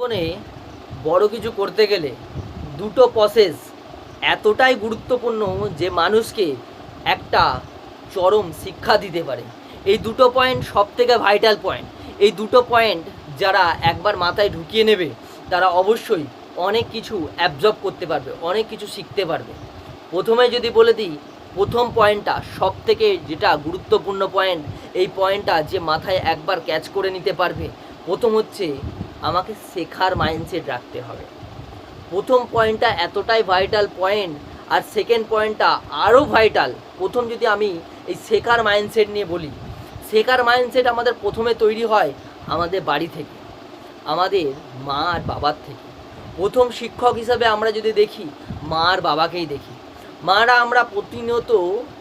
জীবনে বড় কিছু করতে গেলে দুটো প্রসেস এতটাই গুরুত্বপূর্ণ যে মানুষকে একটা চরম শিক্ষা দিতে পারে। এই দুটো পয়েন্ট সব থেকে ভাইটাল পয়েন্ট এই দুটো পয়েন্ট যারা একবার মাথায় ঢুকিয়ে নেবে, তারা অবশ্যই অনেক কিছু অ্যাবজর্ব করতে পারবে, অনেক কিছু শিখতে পারবে। প্রথমে যদি বলে দিই, প্রথম পয়েন্টটা সব থেকে যেটা গুরুত্বপূর্ণ পয়েন্ট এই পয়েন্টটা যে মাথায় একবার ক্যাচ করে নিতে পারবে, প্রথম হচ্ছে আমাকে শেখার মাইন্ডসেট রাখতে হবে। প্রথম পয়েন্টটা এতটাই ভাইটাল পয়েন্ট আর সেকেন্ড পয়েন্টটা আরও ভাইটাল প্রথম যদি আমি এই শেখার মাইন্ডসেট নিয়ে বলি, শেখার মাইন্ডসেট আমাদের প্রথমে তৈরি হয় আমাদের বাড়ি থেকে, আমাদের মা আর বাবার থেকে। প্রথম শিক্ষক হিসাবে আমরা যদি দেখি, মা আর বাবাকেই দেখি। মারা আমরা প্রতিনিয়ত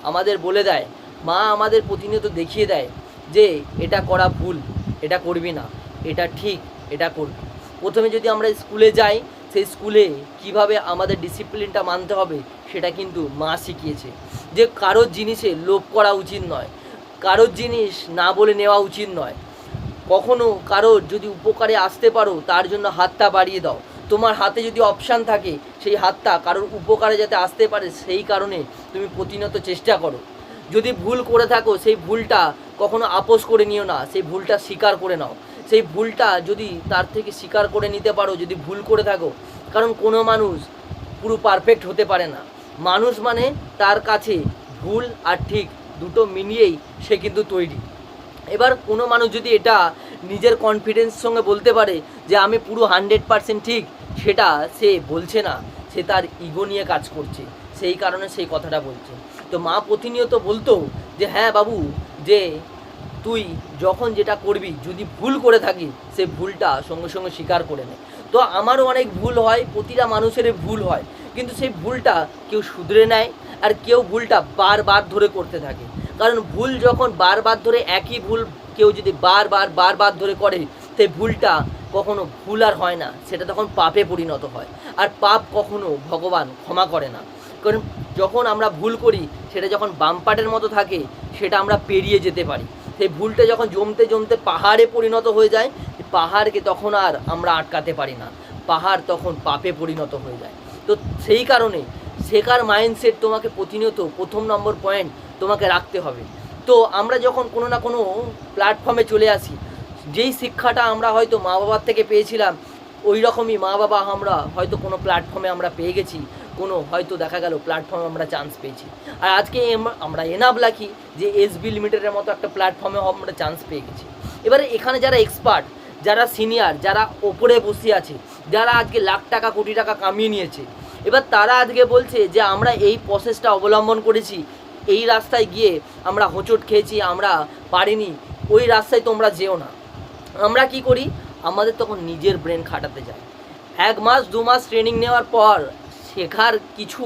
আমাদের বলে দেয়, মা আমাদের প্রতিনিয়ত দেখিয়ে দেয় যে এটা করা ভুল, এটা করবি না, এটা ঠিক এটা করবি। প্রথমে যদি আমরা স্কুলে যাই, সেই স্কুলে কীভাবে আমাদের ডিসিপ্লিনটা মানতে হবে, সেটা কিন্তু মা শিখিয়েছে। যে কারোর জিনিসে লোভ করা উচিত নয়, কারোর জিনিস না বলে নেওয়া উচিত নয়। কখনো কারোর যদি উপকারে আসতে পারো, তার জন্য হাতটা বাড়িয়ে দাও। তোমার হাতে যদি অপশান থাকে, সেই হাতটা কারোর উপকারে যাতে আসতে পারে, সেই কারণে তুমি প্রতিনিয়ত চেষ্টা করো। যদি ভুল করে থাকো, সেই ভুলটা কখনো আপোষ করে নিও না, সেই ভুলটা স্বীকার করে নাও। সেই ভুলটা যদি তার থেকে স্বীকার করে নিতে পারো, যদি ভুল করে থাকো, কারণ কোনো মানুষ পুরো পারফেক্ট হতে পারে না। মানুষ মানে তার কাছে ভুল আর ঠিক দুটো মিলিয়েই সে কিন্তু তৈরি। এবার কোনো মানুষ যদি এটা নিজের কনফিডেন্স সঙ্গে বলতে পারে যে আমি পুরো হান্ড্রেড পারসেন্ট ঠিক, সেটা সে বলছে না। সে তার ইগো নিয়ে কাজ করছে। সেই কারণে সেই কথাটা বলছে। তো মা প্রতিনিয়ত বলতো যে হ্যাঁ বাবু, যে তুই যখন যেটা করবি, যদি ভুল করে থাকি, সে ভুলটা সঙ্গে সঙ্গে স্বীকার করে নে। তো আমারও অনেক ভুল হয়, প্রতিটা মানুষেরই ভুল হয়, কিন্তু সেই ভুলটা কেউ শুধরে নেয় আর কেউ ভুলটা বারবার ধরে করতে থাকে। কারণ ভুল যখন বারবার ধরে, একই ভুল কেউ যদি বারবার বারবার ধরে করে, সেই ভুলটা কখনো ভুল আর হয় না, সেটা তখন পাপে পরিণত হয়। আর পাপ কখনো ভগবান ক্ষমা করে না। কারণ যখন আমরা ভুল করি, সেটা যখন বামপাটের মতো থাকে, সেটা আমরা পেরিয়ে যেতে পারি। সেই ভুলটা যখন জমতে জমতে পাহাড়ে পরিণত হয়ে যায় পাহাড়কে তখন আর আমরা আটকাতে পারি না। পাহাড় তখন পাপে পরিণত হয়ে যায়। তো সেই কারণে শেখার মাইন্ডসেট তোমাকে প্রতিনিয়ত প্রথম নম্বর পয়েন্ট তোমাকে রাখতে হবে। তো আমরা যখন কোনো না কোনো প্ল্যাটফর্মে চলে আসি, যেই শিক্ষাটা আমরা হয়তো মা বাবার থেকে পেয়েছিলাম ওই রকমই মা বাবা আমরা হয়তো কোনো প্ল্যাটফর্মে আমরা পেয়ে গেছি। কোনো হয়তো দেখা গেল প্ল্যাটফর্মে আমরা চান্স পেয়েছি। আর আজকে আমরা এনাব লাকি যে এসবি লিমিটেডের মতো একটা প্ল্যাটফর্মে আমরা চান্স পেয়ে গেছি। এবারে এখানে যারা এক্সপার্ট যারা সিনিয়র যারা ওপরে বসে আছে, যারা আজকে লাখ টাকা, কোটি টাকা কামিয়ে নিয়েছে, এবার তারা আজকে বলছে যে আমরা এই প্রসেসটা অবলম্বন করেছি, এই রাস্তায় গিয়ে আমরা হোঁচট খেয়েছি, আমরা পারিনি, ওই রাস্তায় তোমরা যেও না। আমরা কি করি? আমাদের তখন নিজের ব্রেন খাটাতে যায়। এক মাস, দু মাস ট্রেনিং নেওয়ার পর শেখার কিছু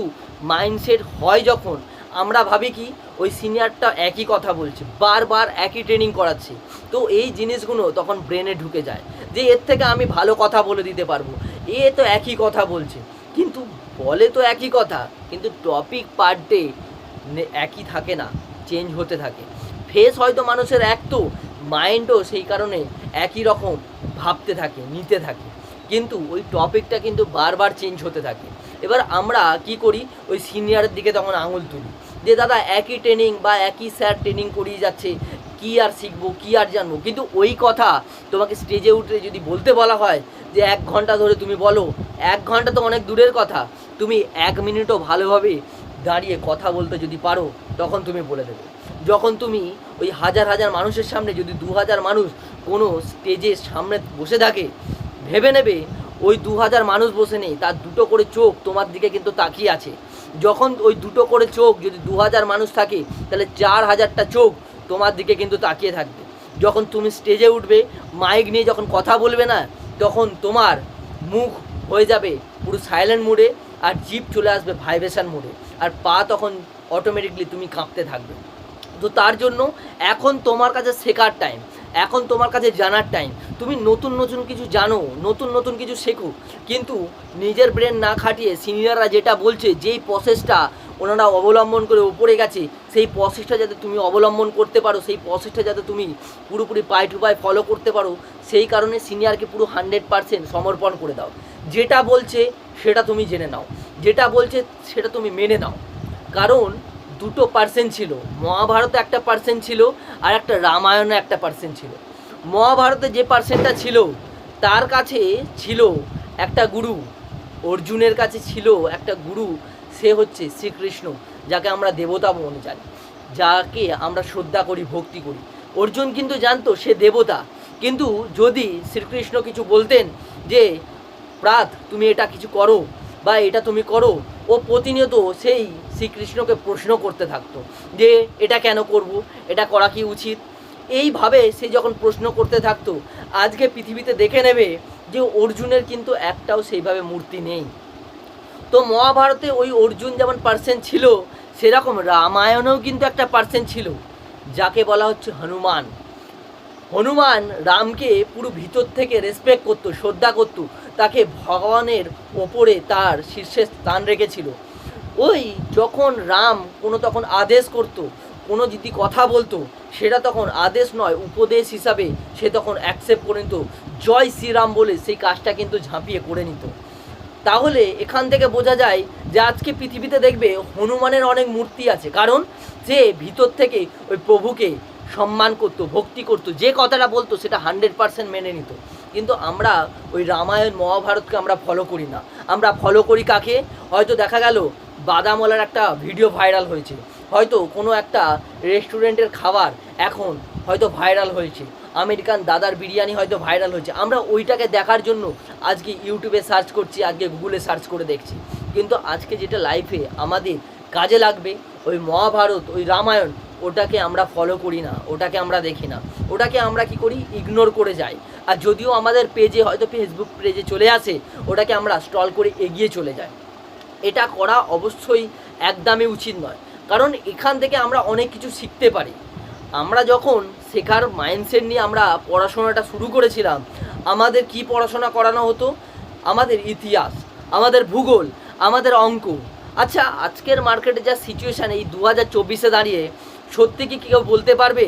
মাইন্ডসেট হয় যখন, আমরা ভাবি কি, ওই সিনিয়রটা একই কথা বলছে, বারবার একই ট্রেনিং করাচ্ছে। তো এই জিনিসগুলো তখন ব্রেনে ঢুকে যায়, যে এর থেকে আমি ভালো কথা বলে দিতে পারব। এ তো একই কথা বলছে। কিন্তু বলে তো একই কথা, কিন্তু টপিক পার ডে একই থাকে না চেঞ্জ হতে থাকে। ফেস হয়তো মানুষের এক তো মাইন্ডও সেই কারণে একই রকম ভাবতে থাকে, নিতে থাকে। কিন্তু ওই টপিকটা কিন্তু বারবার চেঞ্জ হতে থাকে। এবার আমরা কি করি? ওই সিনিয়রের দিকে তখন আঙুল তুলি। যে দাদা, একই ট্রেনিং বা একই স্যার ট্রেনিং করিয়ে যাচ্ছে, কি আর শিখব, কি আর জানব? কিন্তু ওই কথা তোমাকে স্টেজে উঠে যদি বলতে বলা হয় যে এক ঘণ্টা ধরে তুমি বলো, এক ঘণ্টা তো অনেক দূরের কথা। তুমি এক মিনিটও ভালোভাবে দাঁড়িয়ে কথা বলতে যদি পারো, তখন তুমি বলে দেবে। যখন তুমি ওই হাজার হাজার মানুষের সামনে যদি দু হাজার মানুষ কোনো স্টেজের সামনে বসে থাকে, ভেবে নেবে ওই দু হাজার মানুষ বসে নেই, তার দুটো করে চোখ তোমার দিকে কিন্তু তাকিয়ে আছে। যখন ওই দুটো করে চোখ যদি দু হাজার মানুষ থাকে, তাহলে চার হাজারটা চোখ তোমার দিকে কিন্তু তাকিয়ে থাকবে। যখন তুমি স্টেজে উঠবে মাইক নিয়ে যখন কথা বলবে না, তখন তোমার মুখ হয়ে যাবে পুরো সাইলেন্ট মোডে আর জিপ চলে আসবে ভাইব্রেশন মোডে আর পা তখন অটোমেটিকলি তুমি কাঁপতে থাকবে। তো তার জন্য এখন তোমার কাছে শেখার টাইম এখন তোমার কাছে জানার টাইম তুমি নতুন নতুন কিছু জানো, নতুন নতুন কিছু শেখো। কিন্তু নিজের ব্রেন না খাটিয়ে সিনিয়ররা যেটা বলছে, যেই প্রসেসটা ওনারা অবলম্বন করে উপরে গেছে, সেই প্রসেসটা যাতে তুমি অবলম্বন করতে পারো, সেই প্রসেসটা যাতে তুমি পুরোপুরি পাই টু পাই ফলো করতে পারো, সেই কারণে সিনিয়রকে পুরো হান্ড্রেড পারসেন্ট সমর্পণ করে দাও। যেটা বলছে, সেটা তুমি জেনে নাও। যেটা বলছে, সেটা তুমি মেনে নাও। কারণ দুটো পার্সেন্ট ছিল। মহাভারতে একটা পার্সেন্ট ছিল, আর একটা রামায়ণে একটা পার্সেন্ট ছিল। মহাভারতে যে পার্সেন্টটা ছিল, তার কাছে ছিল একটা গুরু। অর্জুনের কাছে ছিল একটা গুরু, সে হচ্ছে শ্রীকৃষ্ণ, যাকে আমরা দেবতা মনে জানি, যাকে আমরা শ্রদ্ধা করি, ভক্তি করি। অর্জুন কিন্তু জানতো সে দেবতা, কিন্তু যদি শ্রীকৃষ্ণ কিছু বলতেন যে, প্রাত, তুমি এটা কিছু করো বা এটা তুমি করো, ও প্রতিনিয়ত সেই শ্রীকৃষ্ণকে প্রশ্ন করতে থাকতো, যে, এটা কেন করব? এটা করা কি উচিত? এইভাবে সে যখন প্রশ্ন করতে থাকতো, আজকে পৃথিবীতে দেখে নেবে যে অর্জুনের কিন্তু একটাও সেইভাবে মূর্তি নেই। তো মহাভারতে ওই অর্জুন যেমন পার্সেন্ট ছিল, সেরকম রামায়ণেও কিন্তু একটা পার্সেন্ট ছিল, যাকে বলা হচ্ছে হনুমান। হনুমান রামকে পুরো ভিতর থেকে রেসপেক্ট করতো, শ্রদ্ধা করতো, তাকে ভগবানের ওপরে তার শীর্ষে স্থান রেখেছিল। ওই যখন রাম কোনো তখন আদেশ করতো কোনো যদি কথা বলতো, সেটা তখন আদেশ নয়, উপদেশ হিসাবে সে তখন অ্যাকসেপ্ট করে নিত। জয় শ্রীরাম বলে সেই কাজটা কিন্তু ঝাঁপিয়ে করে নিত। তাহলে এখান থেকে বোঝা যায় যে আজকে পৃথিবীতে দেখবে হনুমানের অনেক মূর্তি আছে। কারণ সে ভিতর থেকে ওই প্রভুকে সম্মান করতো, ভক্তি করতো, যে কথাটা বলতো সেটা হান্ড্রেড পার্সেন্ট মেনে নিত। কিন্তু আমরা ওই রামায়ণ মহাভারতকে আমরা ফলো করি না। আমরা ফলো করি কাকে? হয়তো দেখা গেল বাদামওয়ালার একটা ভিডিও ভাইরাল হয়েছে। হয়তো কোনো একটা রেস্টুরেন্টের খাবার এখন হয়তো ভাইরাল হয়েছে। আমেরিকান দাদার বিরিয়ানি হয়তো ভাইরাল হয়েছে। আমরা ওইটাকে দেখার জন্য আজকে ইউটিউবে সার্চ করছি, আজকে গুগলে সার্চ করে দেখছি। কিন্তু আজকে যেটা লাইফে আমাদের কাজে লাগবে, ওই মহাভারত, ওই রামায়ণ, ওটাকে আমরা ফলো করি না, ওটাকে আমরা দেখি না। ওটাকে আমরা কি করি? ইগনোর করে যাই। আর যদিও আমাদের পেজে হয়তো ফেসবুক পেজে চলে আসে, ওটাকে আমরা স্টল করে এগিয়ে চলে যাই। এটা করা অবশ্যই একদমই উচিত নয়। কারণ এখান থেকে আমরা অনেক কিছু শিখতে পারি। আমরা যখন শেখার মাইন্ডসেট নিয়ে আমরা পড়াশোনাটা শুরু করেছিলাম, আমাদের কি পড়াশোনা করানো হতো? আমাদের ইতিহাস, আমাদের ভূগোল, আমাদের অঙ্ক। আচ্ছা আজকের মার্কেটে যা সিচুয়েশান এই দু হাজার চব্বিশে দাঁড়িয়ে সত্যি কি কেউ বলতে পারবে?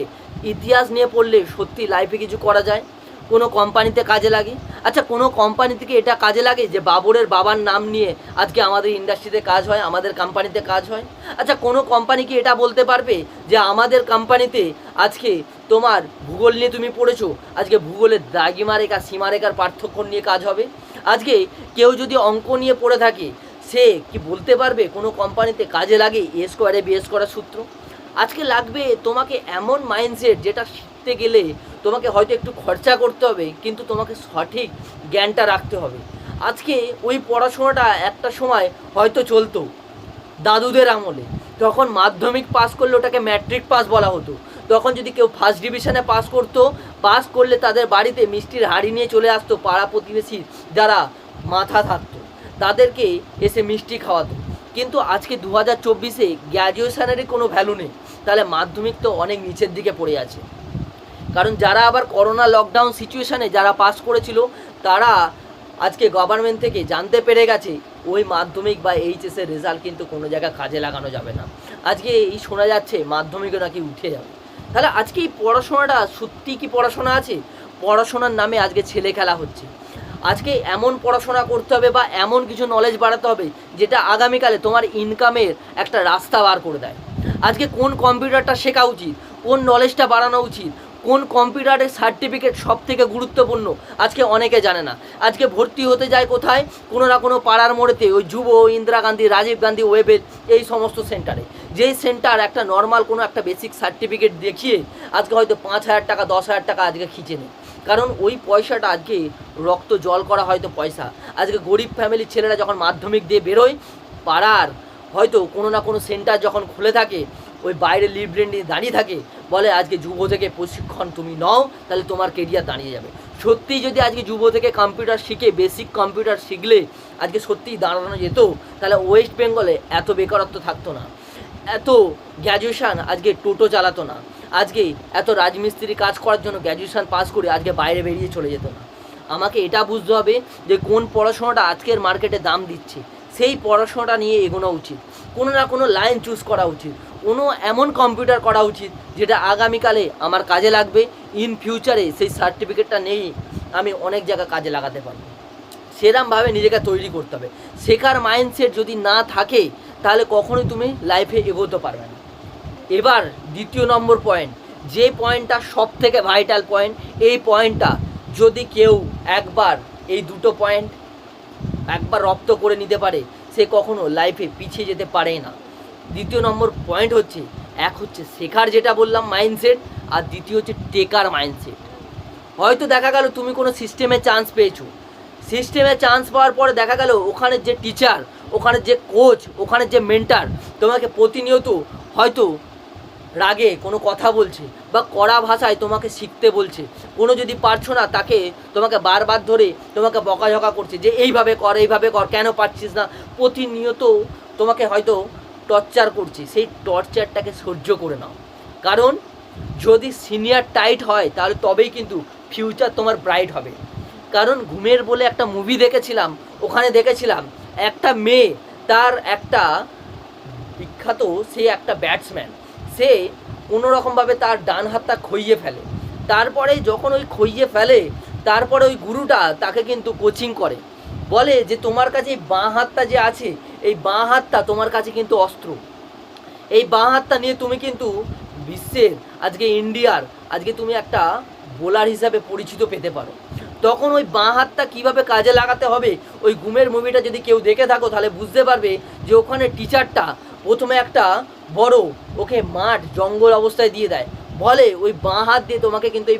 ইতিহাস নিয়ে পড়লে সত্যি লাইফে কিছু করা যায়? কোনো কোম্পানিতে কাজে লাগে? আচ্ছা কোনো কোম্পানি থেকে এটা কাজে লাগে যে বাবরের বাবার নাম নিয়ে আজকে আমাদের ইন্ডাস্ট্রিতে কাজ হয়, আমাদের কোম্পানিতে কাজ হয়? আচ্ছা কোনো কোম্পানি কি এটা বলতে পারবে যে আমাদের কোম্পানিতে আজকে তোমার ভূগোল নিয়ে তুমি পড়েছো, আজকে ভূগোলের দ্রাগিমারেখা সীমারেখার পার্থক্য নিয়ে কাজ হবে? আজকে কেউ যদি অঙ্ক নিয়ে পড়ে থাকে, সে কি বলতে পারবে কোনো কোম্পানিতে কাজে লাগে এ স্কোয়ারে, বি স্কোয়ারের সূত্র? আজকে লাগবে তোমাকে এমন মাইন্ডসেট যেটা শিখতে গেলে তোমাকে হয়তো একটু খরচা করতে হবে, কিন্তু তোমাকে সঠিক জ্ঞানটা রাখতে হবে। আজকে ওই পড়াশোনাটা একটা সময় হয়তো চলতো দাদুদের আমলে। তখন মাধ্যমিক পাস করলে ওটাকে ম্যাট্রিক পাস বলা হতো। তখন যদি কেউ ফার্স্ট ডিভিশনে পাস করতো পাস করলে তাদের বাড়িতে মিষ্টির হাড়ি নিয়ে চলে আসতো পাড়া প্রতিবেশী যারা মাথা থাকতো। তাদেরকে এসে মিষ্টি খাওয়াতো। কিন্তু আজকে দু হাজার চব্বিশে গ্র্যাজুয়েশনেরই কোনো ভ্যালু নেই। তাহলে মাধ্যমিক তো অনেক নিচের দিকে পড়ে আছে। কারণ যারা আবার করোনা লকডাউন সিচুয়েশানে যারা পাস করেছিল, তারা আজকে গভর্নমেন্ট থেকে জানতে পেরে গেছে, ওই মাধ্যমিক বা এইচএসের রেজাল্ট কিন্তু কোনো জায়গায় কাজে লাগানো যাবে না। আজকে এই শোনা যাচ্ছে, মাধ্যমিকও নাকি উঠে যাবে। তাহলে আজকে এই পড়াশোনাটা সত্যি কি পড়াশোনা আছে? পড়াশোনার নামে আজকে ছেলে খেলা হচ্ছে। আজকে এমন পড়াশোনা করতে হবে বা এমন কিছু নলেজ বাড়াতে হবে, যেটা আগামীকালে তোমার ইনকামের একটা রাস্তা বার করে দেয়। আজকে কোন কম্পিউটারটা শেখা উচিত? কোন নলেজটা বাড়ানো উচিত? কোন কম্পিউটারের সার্টিফিকেট সব থেকে গুরুত্বপূর্ণ? আজকে অনেকে জানে না। আজকে ভর্তি হতে যায় কোথায়? কোনো না কোনো পাড়ার মোড়েতে ওই যুব, ইন্দিরা গান্ধী, রাজীব গান্ধী ওয়েবেল এই সমস্ত সেন্টারে। যেই সেন্টার একটা নর্মাল কোনো একটা বেসিক সার্টিফিকেট দেখিয়ে আজকে হয়তো পাঁচ হাজার টাকা, দশ হাজার টাকা আজকে খিচে নেয়। কারণ ওই পয়সাটা আজকে রক্ত জল করা হয়তো পয়সা। আজকে গরিব ফ্যামিলির ছেলেরা যখন মাধ্যমিক দিয়ে বেরোয়, পাড়ার হয়তো কোনো না কোনো সেন্টার যখন খুলে থাকে ওই বাইরে লিব্রেন্ড নিয়ে দাঁড়িয়ে থাকে, বলে আজকে যুব থেকে প্রশিক্ষণ তুমি নাও, তাহলে তোমার কেরিয়ার দাঁড়িয়ে যাবে। সত্যিই যদি আজকে যুব থেকে কম্পিউটার শিখে বেসিক কম্পিউটার শিখলে আজকে সত্যিই দাঁড়ানো যেত, তাহলে ওয়েস্ট বেঙ্গলে এত বেকারত্ব থাকতো না। এত গ্র্যাজুয়েশান আজকে টোটো চালাতো না। আজকে এত রাজমিস্ত্রি কাজ করার জন্য গ্র্যাজুয়েশান পাস করে আজকে বাইরে বেরিয়ে চলে যেত না। আমাকে এটা বুঝতে হবে যে কোন পড়াশোনাটা আজকের মার্কেটে দাম দিচ্ছে। সেই পড়াশোনাটা নিয়ে এগোনো উচিত। কোনো না কোনো লাইন চুজ করা উচিত। কোনো এমন কম্পিউটার করা উচিত, যেটা আগামীকালে আমার কাজে লাগবে ইন ফিউচারে সেই সার্টিফিকেটটা নেই, আমি অনেক জায়গা কাজে লাগাতে পারব। সেরমভাবে নিজেকে তৈরি করতে হবে। শেখার মাইন্ডসেট যদি না থাকে, তাহলে কখনোই তুমি লাইফে এগোতে পারবে না। এবার দ্বিতীয় নম্বর পয়েন্ট যে পয়েন্টটা সব থেকে ভাইটাল পয়েন্ট এই পয়েন্টটা যদি কেউ একবার, এই দুটো পয়েন্ট একবার রপ্ত করে নিতে পারে সে কখনো লাইফে পিছিয়ে যেতে পারে না। দ্বিতীয় নম্বর পয়েন্ট হচ্ছে, এক হচ্ছে শেখার যেটা বললাম মাইন্ডসেট আর দ্বিতীয় হচ্ছে টেকার মাইন্ডসেট হয়তো দেখা গেল তুমি কোনো সিস্টেমে চান্স পেয়েছ। সিস্টেমে চান্স পাওয়ার পরে দেখা গেল ওখানে যে টিচার ওখানে যে কোচ ওখানে যে মেন্টার তোমাকে প্রতিনিয়ত হয়তো রাগে কোনো কথা বলছে বা কড়া ভাষায় তোমাকে শিখতে বলছে, কোনো যদি পারছ না তাকে তোমাকে বারবার ধরে তোমাকে বকাঝকা করছে যে এইভাবে কর এইভাবে কর, কেন পারছিস না? প্রতিনিয়ত তোমাকে হয়তো টর্চার করছে, সেই টর্চারটাকে সহ্য করে নাও। কারণ যদি সিনিয়র টাইট হয়, তাহলে তবেই কিন্তু ফিউচার তোমার ব্রাইট হবে। কারণ ঘুমের বলে একটা মুভি দেখেছিলাম, ওখানে দেখেছিলাম, একটা মেয়ে তার একটা বিখ্যাত, সে একটা ব্যাটসম্যান সে কোনো রকমভাবে তার ডান হাতটা খইয়ে ফেলে। তারপরে যখন ওই খইয়ে ফেলে, তারপরে ওই গুরুটা তাকে কিন্তু কোচিং করে। বলে যে, তোমার কাছে এই বাঁ হাতটা যে আছে, এই বাঁ হাতটা তোমার কাছে কিন্তু অস্ত্র। এই বাঁ হাতটা নিয়ে তুমি কিন্তু বিশ্বের, আজকে ইন্ডিয়ার, আজকে তুমি একটা বোলার হিসাবে পরিচিত পেতে পারো। তখন ওই বাঁ হাতটা কীভাবে কাজে লাগাতে হবে, ওই ঘুমের মুভিটা যদি কেউ দেখে থাকো, তাহলে বুঝতে পারবে যে, ওখানে টিচারটা প্রথমে একটা বড়, ওকে মাঠ, জঙ্গল অবস্থায় দিয়ে দেয়। বলে, ওই বাঁ হাত দিয়ে তোমাকে কিন্তু এই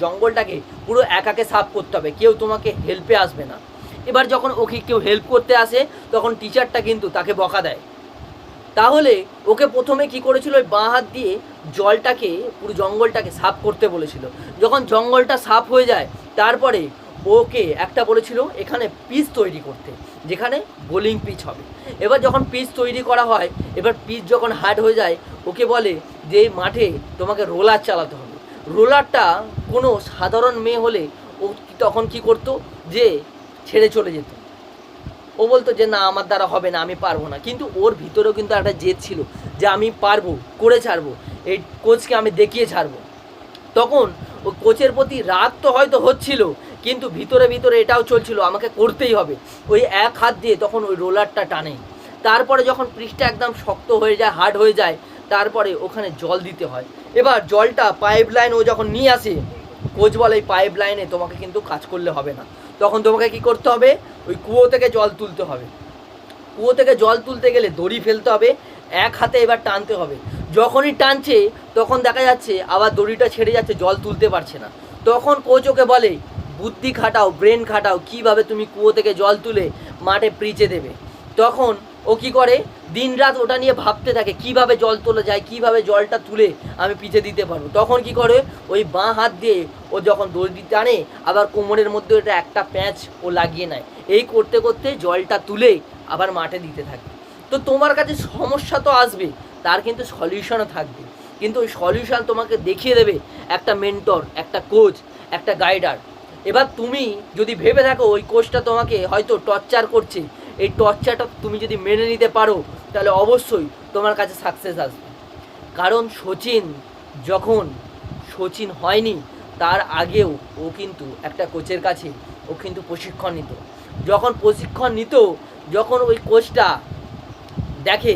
জঙ্গলটাকে পুরো একাকে সাফ করতে হবে। কেউ তোমাকে হেল্পে আসবে না। এবার যখন ওকে কেউ হেল্প করতে আসে, তখন টিচারটা কিন্তু তাকে বকা দেয়। তাহলে ওকে প্রথমে কি করেছিল? ওই বাঁ হাত দিয়ে জলটাকে, পুরো জঙ্গলটাকে সাফ করতে বলেছিল। যখন জঙ্গলটা সাফ হয়ে যায়, তারপরে ওকে একটা বলেছিল, এখানে পিস তৈরি করতে। যেখানে বোলিং পিচ হবে। এবার যখন পিচ তৈরি করা হয়, এবার পিচ যখন হার্ড হয়ে যায়, ওকে বলে যে, মাঠে তোমাকে রোলার চালাতে হবে। রোলারটা কোনো সাধারণ মেয়ে হলে ও তখন কি করতো? যে, ছেড়ে চলে যেত। ও বলতো যে, না, আমার দ্বারা হবে না, আমি পারব না। কিন্তু ওর ভিতরেও কিন্তু একটা জেদ ছিল যে, আমি পারব, করে ছাড়বো, এই কোচকে আমি দেখিয়ে ছাড়বো। তখন ও কোচের প্রতি রাগ তো হয়তো হচ্ছিল কিন্তু ভিতরে ভিতরে এটাও চলছিল, আমাকে করতেই হবে। ওই এক হাত দিয়ে তখন ওই রোলারটা টানে। তারপরে যখন পৃষ্ঠটা একদম শক্ত হয়ে যায় হার্ড হয়ে যায়, তারপরে ওখানে জল দিতে হয়। এবার জলটা পাইপ লাইন ও যখন নিয়ে আসে কোচ বলে এই পাইপ লাইনে তোমাকে কিন্তু কাজ করলে হবে না। তখন তোমাকে কি করতে হবে? ওই কুয়ো থেকে জল তুলতে হবে। কুয়ো থেকে জল তুলতে গেলে দড়ি ফেলতে হবে, এক হাতে এবার টানতে হবে। যখনই টানছে, তখন দেখা যাচ্ছে আবার দড়িটা ছেড়ে যাচ্ছে, জল তুলতে পারছে না। তখন কোচ ওকে বলে বুদ্ধি খাটাও ব্রেন খাটাও, কীভাবে তুমি কুয়ো থেকে জল তুলে মাঠে প্রিচে দেবে। তখন ও কি করে? দিনরাত ওটা নিয়ে ভাবতে থাকে, কীভাবে জল তোলা যায়, কীভাবে জলটা তুলে আমি পিচে দিতে পারব। তখন কি করে? ওই বাঁ হাত দিয়ে ও যখন দড়ি টানে, আবার কোমরের মধ্যে ওটা একটা প্যাঁচ ও লাগিয়ে নেয়। এই করতে করতে জলটা তুলে আবার মাঠে দিতে থাকে। তো তোমার কাছে সমস্যা তো আসবে, তার কিন্তু সলিউশনও থাকবে। কিন্তু ওই সলিউশন তোমাকে দেখিয়ে দেবে একটা মেন্টর একটা কোচ একটা গাইডার এবার তুমি যদি ভেবে থাকো ওই কোচটা তোমাকে হয়তো টর্চার করছে। এই টর্চারটা তুমি যদি মেনে নিতে পারো, তাহলে অবশ্যই তোমার কাছে সাকসেস আসবে। কারণ সচিন যখন সচিন হয়নি, তার আগেও ও কিন্তু একটা কোচের কাছে, ও কিন্তু প্রশিক্ষণ নিত। যখন প্রশিক্ষণ নিত, যখন ওই কোচটা দেখে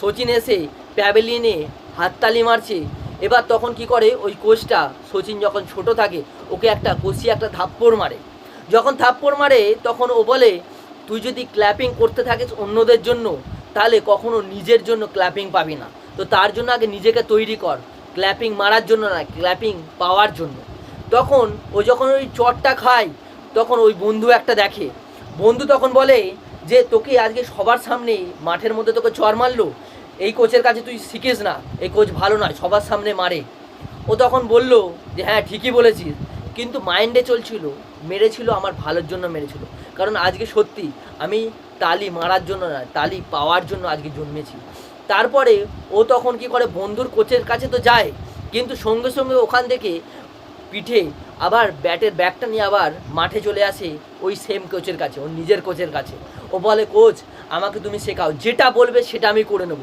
সচিন এসে প্যাভেলিয়নে হাততালি মারছে এবার তখন কি করে? ওই কোচটা, সচিন যখন ছোট থাকে, ওকে একটা কষিয়ে একটা থাপ্পড় মারে। যখন থাপ্পড় মারে, তখন ও বলে, তুই যদি ক্ল্যাপিং করতে থাকিস অন্যদের জন্য, তাহলে কখনো নিজের জন্য ক্ল্যাপিং পাবি না। তো তার জন্য আগে নিজেকে তৈরি কর। ক্ল্যাপিং মারার জন্য না ক্ল্যাপিং পাওয়ার জন্য। তখন ও যখন ওই চটটা খায়, তখন ওই বন্ধু একটা দেখে। বন্ধু তখন বলে যে, তোকে আজকে সবার সামনে মাঠের মধ্যে তোকে চর মারলো এই কোচের কাছে তুই শিখিস না, এই কোচ ভালো নয়, সবার সামনে মারে। ও তখন বলল যে হ্যাঁ ঠিকই বলেছিস, কিন্তু মাইন্ডে চলছিল, মেরেছিল আমার ভালোর জন্য মেরেছিল। কারণ আজকে সত্যি আমি তালি মারার জন্য না, তালি পাওয়ার জন্য আজকে জন্মেছি। তারপরে ও তখন কি করে, বন্ধুর কোচের কাছে তো যায়, কিন্তু সঙ্গে সঙ্গে ওখান থেকে পিঠে আবার ব্যাটের ব্যাগটা নিয়ে আবার মাঠে চলে আসে ওই সেম কোচের কাছে, ওর নিজের কোচের কাছে। ও বলে, কোচ, আমাকে তুমি শেখাও, যেটা বলবে সেটা আমি করে নেব।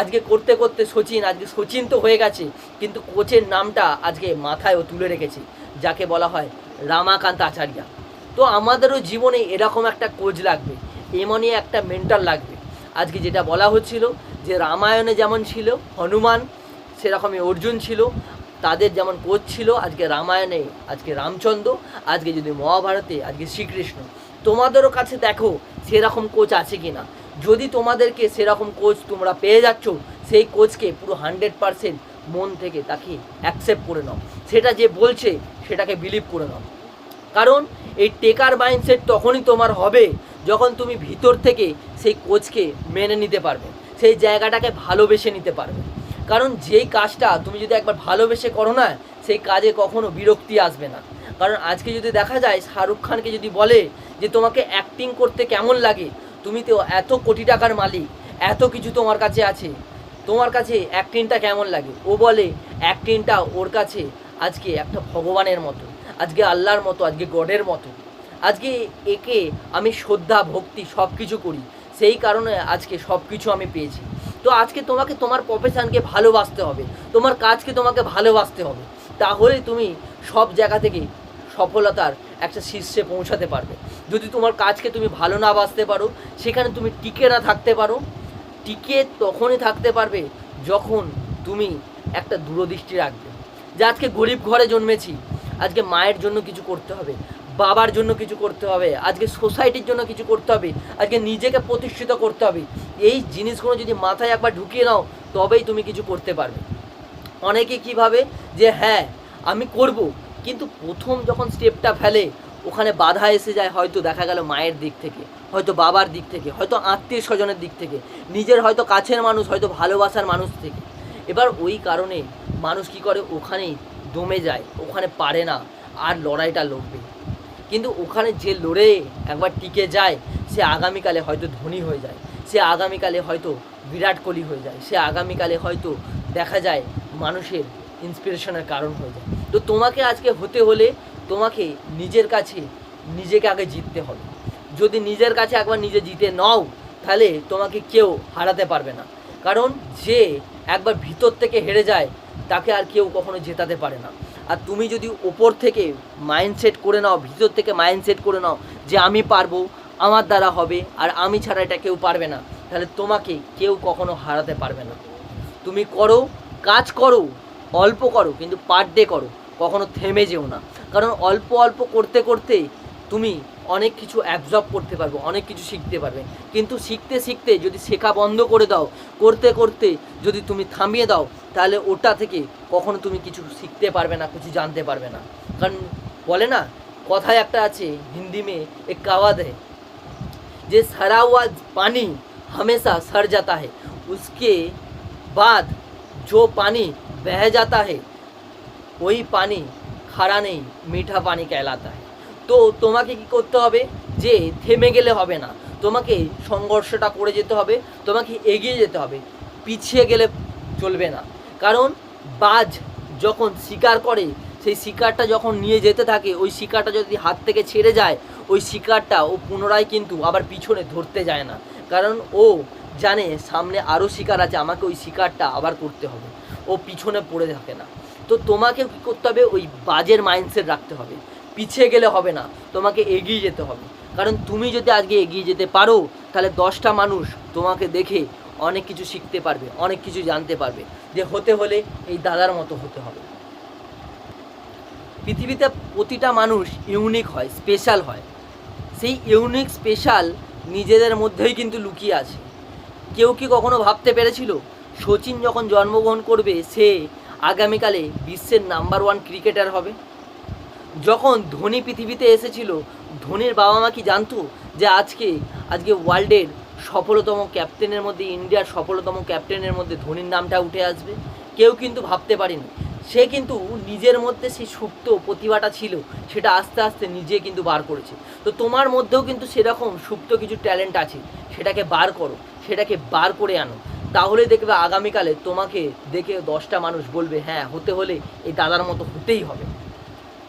আজকে করতে করতে সচিন, আজকে সচিন তো হয়ে গেছে, কিন্তু কোচের নামটা আজকে মাথায় ও তুলে রেখেছে, যাকে বলা হয় রামাকান্ত আচার্যা। তো আমাদেরও জীবনে এরকম একটা কোচ লাগবে, এমনই একটা মেন্টাল লাগবে। আজকে যেটা বলা হচ্ছিল যে রামায়ণে যেমন ছিল হনুমান, সেরকমই অর্জুন ছিল, তাদের যেমন কোচ ছিল আজকে রামায়ণে, আজকে রামচন্দ্র, আজকে যদি মহাভারতে, আজকে শ্রীকৃষ্ণ। তোমাদেরও কাছে দেখো সেরকম কোচ আছে কি না যদি তোমাদেরকে সেরকম কোচ তোমরা পেয়ে যাচ্ছ, সেই কোচকে পুরো হান্ড্রেড পারসেন্ট মন থেকে তাকে অ্যাকসেপ্ট করে নাও। সেটা যে বলছে, সেটাকে বিলিভ করে নাও। কারণ এই টেকার মাইন্ডসেট তখনই তোমার হবে যখন তুমি ভিতর থেকে সেই কোচকে মেনে নিতে পারবে, সেই জায়গাটাকে ভালোবেসে নিতে পারবে। কারণ যেই কাজটা তুমি যদি একবার ভালোবেসে করো না, সেই কাজে কখনো বিরক্তি আসবে না। কারণ আজকে যদি দেখা যায়, শাহরুখ খানকে যদি বলে যে তোমাকে অ্যাক্টিং করতে কেমন লাগে তুমি তো এত কোটি টাকার মালিক, এত কিছু তোমার কাছে আছে। তোমার কাছে অ্যাক্টিংটা কেমন লাগে? ও বলে অ্যাক্টিংটা ওর কাছে আজকে একটা ভগবানের মতো, আজকে আল্লাহর মতো, আজকে গডের মতো। আজকে একে আমি শ্রদ্ধা, ভক্তি সব কিছু করি। সেই কারণে আজকে সব কিছু আমি পেয়েছি। তো আজকে তোমাকে তোমার প্রফেশনকে ভালোবাসতে হবে। তোমার কাজকে তোমাকে ভালোবাসতে হবে। তাহলে তুমি সব জায়গা থেকে সফলতার একটা শীর্ষে পৌঁছাতে পারবে। যদি তোমার কাজকে তুমি ভালো না বাঁচতে পারো, সেখানে তুমি টিকে না থাকতে পারো। টিকে তখনই থাকতে পারবে যখন তুমি একটা দূরদৃষ্টি রাখবে। যে আজকে গরিব ঘরে জন্মেছি, আজকে মায়ের জন্য কিছু করতে হবে, বাবার জন্য কিছু করতে হবে, আজকে সোসাইটির জন্য কিছু করতে হবে, আজকে নিজেকে প্রতিষ্ঠিত করতে হবে, এই জিনিসগুলো যদি মাথায় একবার ঢুকিয়ে নাও, তবেই তুমি কিছু করতে পারবে। অনেকে কী ভাবে? যে হ্যাঁ আমি করব, কিন্তু প্রথম যখন স্টেপটা ফেলে ওখানে বাধা এসে যায় হয়তো দেখা গেল মায়ের দিক থেকে, হয়তো বাবার দিক থেকে, হয়তো আত্মীয় স্বজনের দিক থেকে, নিজের হয়তো কাছের মানুষ, হয়তো ভালোবাসার মানুষ থেকে। এবার ওই কারণে মানুষ কি করে? ওখানেই দমে যায়, ওখানে পারে না, আর লড়াইটা লড়বে। কিন্তু ওখানে যে লড়ে একবার টিকে যায়, সে আগামীকালে হয়তো ধনী হয়ে যায়, সে আগামীকালে হয়তো বিরাট কোহলি হয়ে যায়, সে আগামীকালে হয়তো দেখা যায় মানুষের ইন্সপিরেশনের কারণ হয়ে যায়। তো তোমাকে আজকে হতে হলে তোমাকে নিজের কাছে নিজেকে আগে জিততে হবে। যদি নিজের কাছে একবার নিজে জিতে নাও, তাহলে তোমাকে কেউ হারাতে পারবে না। কারণ যে একবার ভিতর থেকে হেরে যায়, তাকে আর কেউ কখনো জেতাতে পারে না। আর তুমি যদি ওপর থেকে মাইন্ডসেট করে নাও, ভিতর থেকে মাইন্ডসেট করে নাও যে আমি পারব, আমার দ্বারা হবে, আর আমি ছাড়া এটা কেউ পারবে না, তাহলে তোমাকে কেউ কখনো হারাতে পারবে না। তুমি করো, কাজ করো, অল্প করো, কিন্তু পার ডে করো, কখনো থেমে যেও না। কারণ অল্প অল্প করতে করতে তুমি অনেক কিছু অ্যাবজর্ব করতে পারবে অনেক কিছু শিখতে পারবে কিন্তু শিখতে শিখতে যদি শেখা বন্ধ করে দাও করতে করতে যদি তুমি থামিয়ে দাও তাহলে ওটা থেকে কখনো তুমি কিছু শিখতে পারবে না কিছু জানতে পারবে না কারণ বলে না কথায় একটা আছে হিন্দি মে এক কাওয়াত है যে सरा हुआ पानी हमेशा सर जाता है उसके बाद जो पानी बह जाता है ওই পানি খাড়া নেই, মিঠা পানি কেলাতায়। তো তোমাকে কি করতে হবে? যে থেমে গেলে হবে না। তোমাকে সংঘর্ষটা করে যেতে হবে, তোমাকে এগিয়ে যেতে হবে। পিছিয়ে গেলে চলবে না। কারণ বাজ যখন শিকার করে, সেই শিকারটা যখন নিয়ে যেতে থাকে, ওই শিকারটা যদি হাত থেকে ছেড়ে যায়, ওই শিকারটা ও পুনরায় কিন্তু আবার পিছনে ধরতে যায় না। কারণ ও জানে সামনে আরও শিকার আছে, আমাকে ওই শিকারটা আবার করতে হবে। ও পিছনে পড়ে থাকে না। তো তোমাকে কী করতে হবে? ওই বাজের মাইন্ডসেট রাখতে হবে। পিছিয়ে গেলে হবে না। তোমাকে এগিয়ে যেতে হবে। কারণ তুমি যদি আজকে এগিয়ে যেতে পারো, তাহলে দশটা মানুষ তোমাকে দেখে অনেক কিছু শিখতে পারবে, অনেক কিছু জানতে পারবে। যে হতে হলে এই দাদার মতো হতে হবে। পৃথিবীতে প্রতিটা মানুষ ইউনিক হয় স্পেশাল হয়। সেই ইউনিক স্পেশাল নিজেদের মধ্যেই কিন্তু লুকিয়ে আছে। কেউ কি কখনো ভাবতে পেরেছিল? সচিন যখন জন্মগ্রহণ করবে, সে আগামীকালে বিশ্বের নাম্বার ওয়ান ক্রিকেটার হবে। যখন ধোনি পৃথিবীতে এসেছিল, ধোনির বাবা মা কি জানতো যে আজকে আজকে ওয়ার্ল্ডের সফলতম ক্যাপ্টেনের মধ্যে, ইন্ডিয়ার সফলতম ক্যাপ্টেনের মধ্যে ধোনির নামটা উঠে আসবে? কেউ কিন্তু ভাবতে পারেনি। সে কিন্তু নিজের মধ্যে সেই সুপ্ত প্রতিভাটা ছিল, সেটা আস্তে আস্তে নিজে কিন্তু বার করেছে। তো তোমার মধ্যেও কিন্তু সেরকম সুপ্ত কিছু ট্যালেন্ট আছে, সেটাকে বার করো, সেটাকে বার করে আনো। তাহলে দেখবে আগামীকালে তোমাকে দেখে দশটা মানুষ বলবে হ্যাঁ হতে হলে এই দাদার মতো হতেই হবে।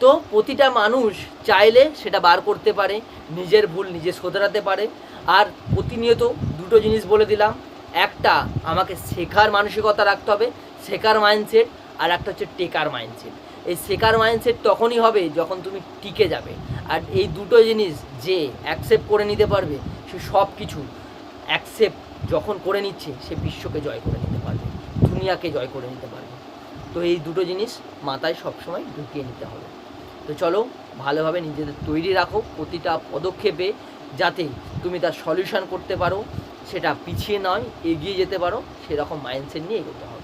তো প্রতিটা মানুষ চাইলে সেটা বার করতে পারে, নিজের ভুল নিজে শোধরাতে পারে। আর প্রতিনিয়ত দুটো জিনিস বলে দিলাম। একটা, আমাকে শেখার মানসিকতা রাখতে হবে, শেখার মাইন্ডসেট আর একটা হচ্ছে টেকার মাইন্ডসেট এই শেখার মাইন্ডসেট তখনই হবে যখন তুমি টিকে যাবে। আর এই দুটো জিনিস যে অ্যাকসেপ্ট করে নিতে পারবে, সে সব কিছু অ্যাকসেপ্ট যখন করে নিচ্ছে, সে বিশ্বকে জয় করে নিতে পারবে, দুনিয়াকে জয় করে নিতে পারবে। তো এই দুটো জিনিস মাথায় সবসময় ঢুকিয়ে নিতে হবে। তো চলো, ভালোভাবে নিজেদের তৈরি রাখো, প্রতিটা পদক্ষেপে যাতে তুমি তার সলিউশন করতে পারো, সেটা পিছিয়ে নয়, এগিয়ে যেতে পারো, সেরকম মাইন্ডসেট নিয়ে এগোতে হবে।